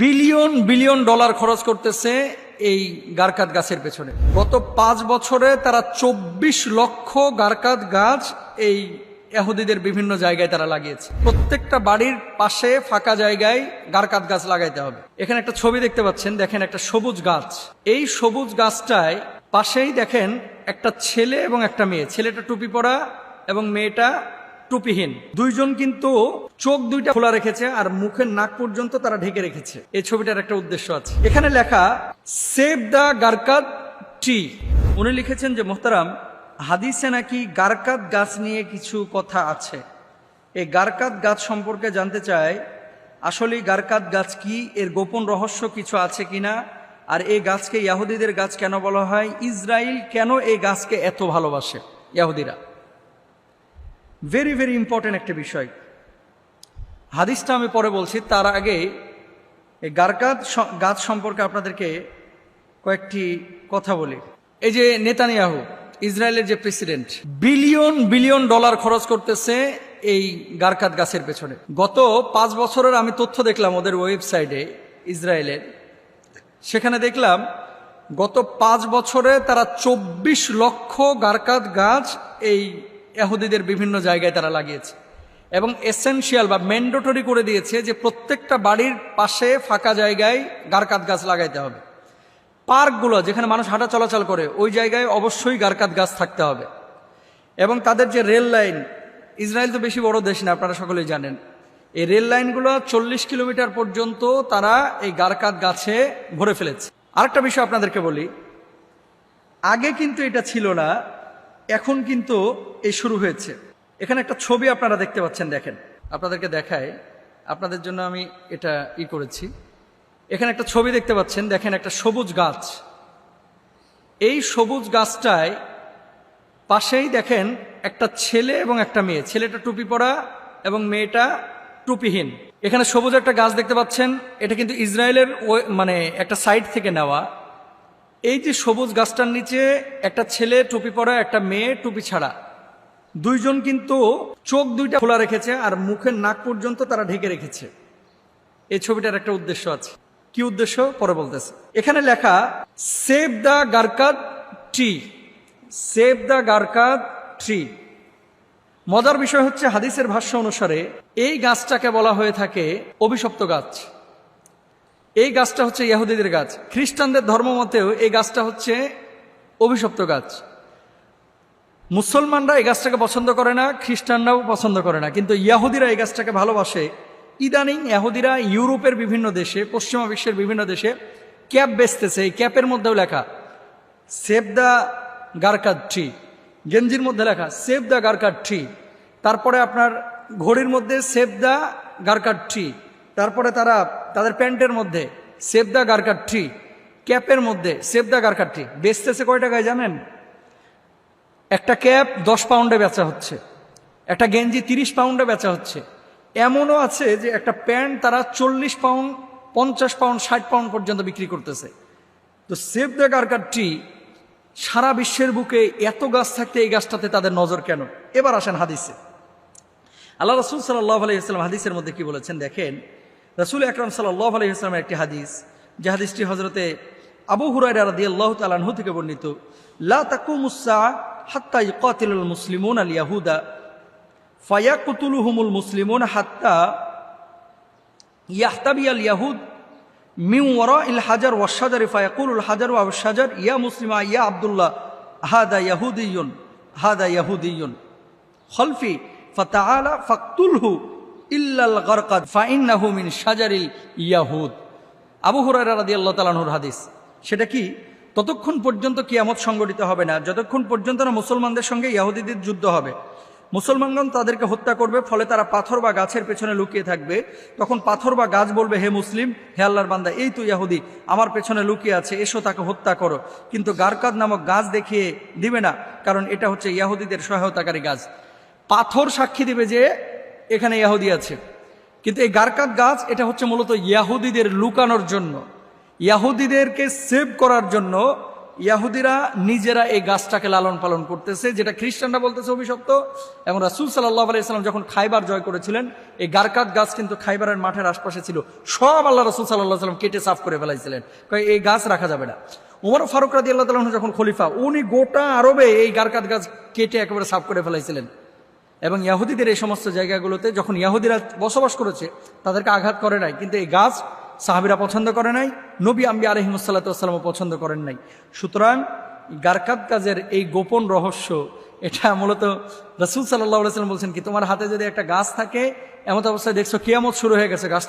Billion billion dollar খরচ করতেছে এই গারকাত গাছের পেছনে। গত পাঁচ বছরে তারা চব্বিশ লক্ষ গারকাত গাছ এই এহুদিদের বিভিন্ন জায়গায় তারা লাগিয়েছে। প্রত্যেকটা বাড়ির পাশে ফাঁকা জায়গায় গারকাত গাছ লাগাইতে হবে। এখানে একটা ছবি দেখতে পাচ্ছেন, দেখেন একটা সবুজ গাছ। এই সবুজ গাছটায় পাশেই দেখেন একটা ছেলে এবং একটা মেয়ে। ছেলেটা টুপি পরা এবং মেয়েটা টুপিহীন। দুইজন কিন্তু চোখ দুইটা খোলা রেখেছে আর মুখের নাক পর্যন্ত তারা ঢেকে রেখেছে। এই ছবিটার একটা উদ্দেশ্য আছে। এখানে লেখা সেভ দ্য গারকাত ট্রি উনি লিখেছেন যে, মোহতারাম, হাদিসে নাকি গারকাত গাছ নিয়ে কিছু কথা আছে। এই গারকাত গাছ সম্পর্কে জানতে চাই আসলে গারকাত গাছ কি? এর গোপন রহস্য কিছু আছে কিনা? আর এই গাছকে ইয়াহুদিদের গাছ কেন বলা হয়? ইসরায়েল কেন এই গাছকে এত ভালোবাসে ইয়াহুদিরা? ভেরি ভেরি ইম্পর্টেন্ট একটা বিষয়। হাদিসটা আমি পরে বলছি, তার আগে এই গারকাত গাছ সম্পর্কে আপনাদেরকে কয়েকটি কথা বলি। এই যে নেতানিয়াহু, ইসরায়েলের যে প্রেসিডেন্ট, বিলিয়ন বিলিয়ন ডলার খরচ করতেছে এই গারকাত গাছের পেছনে। গত পাঁচ বছরের আমি তথ্য দেখলাম ওদের ওয়েবসাইটে, ইসরায়েলের। সেখানে দেখলাম, গত পাঁচ বছরে তারা চব্বিশ লক্ষ গারকাত গাছ এই এহুদিদের বিভিন্ন জায়গায় তারা লাগিয়েছে। এবং এসেনশিয়াল বা ম্যান্ডেটরি করে দিয়েছে যে প্রত্যেকটা বাড়ির পাশে ফাঁকা জায়গায় গারকাত গাছ লাগাইতে হবে। পার্কগুলো যেখানে মানুষ হাঁটা চলাচল করে, ওই জায়গায় অবশ্যই গারকাত গাছ থাকতে হবে। এবং তাদের যে রেল লাইন ইসরায়েল তো বেশি বড় দেশ না, আপনারা সকলেই জানেন। এই রেল লাইনগুলো চল্লিশ কিলোমিটার পর্যন্ত তারা এই গারকাত গাছে ভরে ফেলেছে। আরেকটা বিষয় আপনাদেরকে বলি, আগে কিন্তু এটা ছিল না, এখন কিন্তু এই শুরু হয়েছে। এখানে একটা ছবি আপনারা দেখতে পাচ্ছেন, দেখেন। আপনাদেরকে দেখায় আপনাদের জন্য আমি এটা ই করেছি। এখানে একটা ছবি দেখতে পাচ্ছেন, দেখেন একটা সবুজ গাছ। এই সবুজ গাছটায় পাশেই দেখেন একটা ছেলে এবং একটা মেয়ে। ছেলেটা টুপি পরা এবং মেয়েটা টুপিহীন। এখানে সবুজ একটা গাছ দেখতে পাচ্ছেন, এটা কিন্তু ইসরায়েলের মানে একটা সাইড থেকে নেওয়া। এই যে সবুজ গাছটার নিচে একটা ছেলে টুপি পরা, একটা মেয়ে টুপি ছাড়া। দুইজন কিন্তু চোখ দুইটা খোলা রেখেছে আর মুখের নাক পর্যন্ত তারা ঢেকে রেখেছে। এই ছবিটার একটা উদ্দেশ্য আছে। কি উদ্দেশ্য? পরে বলতেছে। এখানে লেখা সেভ দ্য গারকাত ট্রি সেভ দ্য গারকাত ট্রি মজার বিষয় হচ্ছে, হাদিসের ভাষ্য অনুসারে এই গাছটাকে বলা হয়ে থাকে অভিশপ্ত গাছ। এই গাছটা হচ্ছে ইয়াহুদিদের গাছ। খ্রিস্টানদের ধর্মমতেও এই গাছটা হচ্ছে অভিশপ্ত গাছ। মুসলমানরা এই গাছটাকে পছন্দ করে না, খ্রিস্টানরাও পছন্দ করে না। কিন্তু ইয়াহুদিরা এই গাছটাকে ভালোবাসে। ইদানিং ইয়াহুদিরা ইউরোপের বিভিন্ন দেশে, পশ্চিমা বিশ্বের বিভিন্ন দেশে ক্যাপ বেচতেছে। এই ক্যাপের মধ্যেও লেখা সেভ দ্য গারকার ট্রি গেঞ্জির মধ্যে লেখা সেভ দ্য গারকার ট্রি তারপরে আপনার ঘড়ির মধ্যে সেভ দ্য গারকার ট্রি তারপরে তারা, তাদের প্যান্টের মধ্যে সেভ দ্য গারকার ট্রি ক্যাপের মধ্যে সেভ দ্য গারকার ট্রি বেচতেছে কয় টাকায় জানেন? একটা ক্যাপ দশ পাউন্ডে বেচা হচ্ছে, একটা গেঞ্জি তিরিশ পাউন্ডে বেচা হচ্ছে। এমনও আছে যে একটা প্যান্ট তারা চল্লিশ পাউন্ড, পঞ্চাশ পাউন্ড, ষাট পাউন্ড পর্যন্ত বিক্রি করতেছে। তো সেভ দ্য গারকার ট্রি সারা বিশ্বের বুকে এত গাছ থাকতে এই গাছটাতে তাদের নজর কেন? এবার আসেন হাদিসে। আল্লাহ রসুল সাল্লাহ আলহিহাস্লাম হাদিসের মধ্যে কি বলেছেন? দেখেন, রসুল আকরম সাল্লাহ আলহিহাস্লামের একটি হাদিস, যে হাদিসটি হজরতে আবু হুরাই আল্লাহ তালাহু থেকে বর্ণিত, লা তাকুমুসা হাত্তা ইকাতিলুল মুসলিমুন আল ইয়াহুদা ফায়াকুতুলুহুমুল মুসলিমুন হাত্তা ইয়াহতাবি আল ইয়াহুদ মিউ ওয়ারা ইল হাজার ওয়াশাজার ফায়াকুল হাজার ওয়া শাজার, ইয়া মুসলিমা, ইয়া আব্দুল্লাহ, হাদা ইয়াহুদিয়ুন হাদা ইয়াহুদিয়ুন, খলফি, ফাতাআলা ফাকতুলহু ইল্লাল গারকাদ, ফাইন্নাহু মিন শাজারিল ইয়াহুদ। আবু হুরায়রা রাদিয়াল্লাহু তাআলার হাদিস। সেটা কি? ততক্ষণ পর্যন্ত কিয়ামত সংগঠিত হবে না। যতক্ষণ পর্যন্ত না মুসলমানদের সঙ্গে ইয়াহুদিদের যুদ্ধ হবে। মুসলমানগণ তাদেরকে হত্যা করবে, ফলে তারা পাথর বা গাছের পেছনে লুকিয়ে থাকবে। তখন পাথর বা গাছ বলবে, হে মুসলিম, হে আল্লাহর বান্দা, এই তো ইয়াহুদি, আমার পেছনে লুকিয়ে আছে, এসো তাকে হত্যা করো। কিন্তু গারকাদ নামক গাছ দেখিয়ে দিবে না, কারণ এটা হচ্ছে ইয়াহুদিদের সহায়তাকারী গাছ। পাথর সাক্ষী দিবে যে এখানে ইয়াহুদি আছে। কিন্তু এই গারকাত গাছ, এটা হচ্ছে মূলত ইয়াহুদিদের লুকানোর জন্য। ইয়াহুদিদেরকে সেভ করার জন্য ইয়াহুদিরা নিজেরা এই গাছটাকে লালন পালন করতেছে, যেটা খ্রিস্টানরা বলতেছে অভিশপ্ত। এবং রাসুল সাল্লাহ আলাইসাল্লাম যখন খাইবার জয় করেছিলেন, এই গারকাত গাছ কিন্তু খাইবারের মাঠের আশপাশে ছিল। সব আল্লাহ রসুল সাল্লাহ সাল্লাম কেটে সাফ করে ফেলাইছিলেন। এই গাছ রাখা যাবে না। উমর ফারুক রাদি আল্লাহ যখন খলিফা, উনি গোটা আরবে এই গারকাত গাছ কেটে একেবারে সাফ করে ফেলাইছিলেন। এবং ইয়াহুদিদের এই সমস্ত জায়গাগুলোতে যখন ইয়াহুদিরা বসবাস করেছে, তাদেরকে আঘাত করে নাই। কিন্তু এই গাছ সাহাবিরা পছন্দ করে নাই, নবী আম্বি আলহিমসাল্লাতামও পছন্দ করেন নাই। সুতরাং গারকাত কাজের এই গোপন রহস্য, এটা মূলত রসুল সাল্লাহ সাল্লাম বলছেন কি, তোমার হাতে যদি একটা গাছ থাকে, এমত অবস্থায় দেখছ কিয়ামত শুরু হয়ে গেছে গাছ